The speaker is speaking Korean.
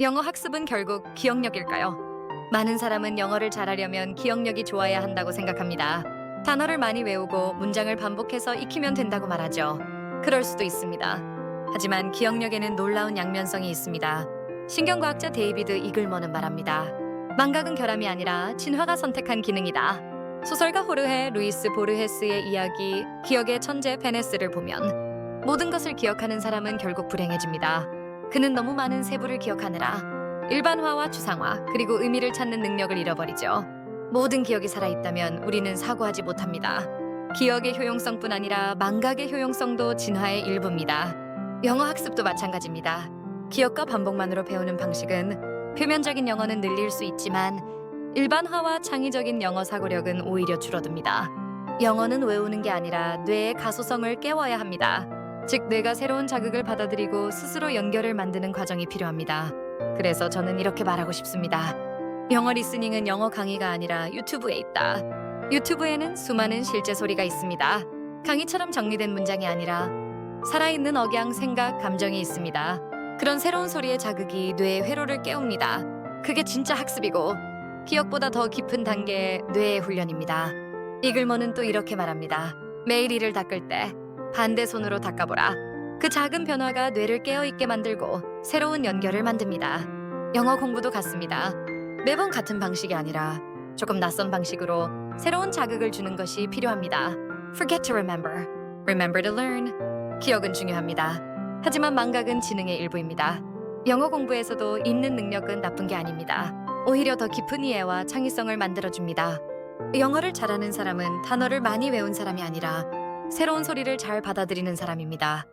영어 학습은 결국 기억력일까요? 많은 사람은 영어를 잘하려면 기억력이 좋아야 한다고 생각합니다. 단어를 많이 외우고 문장을 반복해서 익히면 된다고 말하죠. 그럴 수도 있습니다. 하지만 기억력에는 놀라운 양면성이 있습니다. 신경과학자 데이비드 이글먼은 말합니다. 망각은 결함이 아니라 진화가 선택한 기능이다. 소설가 호르헤 루이스 보르헤스의 이야기 기억의 천재 베네스를 보면 모든 것을 기억하는 사람은 결국 불행해집니다. 그는 너무 많은 세부를 기억하느라 일반화와 추상화 그리고 의미를 찾는 능력을 잃어버리죠. 모든 기억이 살아있다면 우리는 사고하지 못합니다. 기억의 효용성뿐 아니라 망각의 효용성도 진화의 일부입니다. 영어 학습도 마찬가지입니다. 기억과 반복만으로 배우는 방식은 표면적인 영어는 늘릴 수 있지만 일반화와 창의적인 영어 사고력은 오히려 줄어듭니다. 영어는 외우는 게 아니라 뇌의 가소성을 깨워야 합니다. 즉, 뇌가 새로운 자극을 받아들이고 스스로 연결을 만드는 과정이 필요합니다. 그래서 저는 이렇게 말하고 싶습니다. 영어 리스닝은 영어 강의가 아니라 유튜브에 있다. 유튜브에는 수많은 실제 소리가 있습니다. 강의처럼 정리된 문장이 아니라 살아있는 억양, 생각, 감정이 있습니다. 그런 새로운 소리의 자극이 뇌의 회로를 깨웁니다. 그게 진짜 학습이고 기억보다 더 깊은 단계의 뇌의 훈련입니다. 이글먼은 또 이렇게 말합니다. 매일 이를 닦을 때 반대 손으로 닦아보라. 그 작은 변화가 뇌를 깨어있게 만들고 새로운 연결을 만듭니다. 영어 공부도 같습니다. 매번 같은 방식이 아니라 조금 낯선 방식으로 새로운 자극을 주는 것이 필요합니다. Forget to remember. Remember to learn. 기억은 중요합니다. 하지만 망각은 지능의 일부입니다. 영어 공부에서도 읽는 능력은 나쁜 게 아닙니다. 오히려 더 깊은 이해와 창의성을 만들어줍니다. 영어를 잘하는 사람은 단어를 많이 외운 사람이 아니라 새로운 소리를 잘 받아들이는 사람입니다.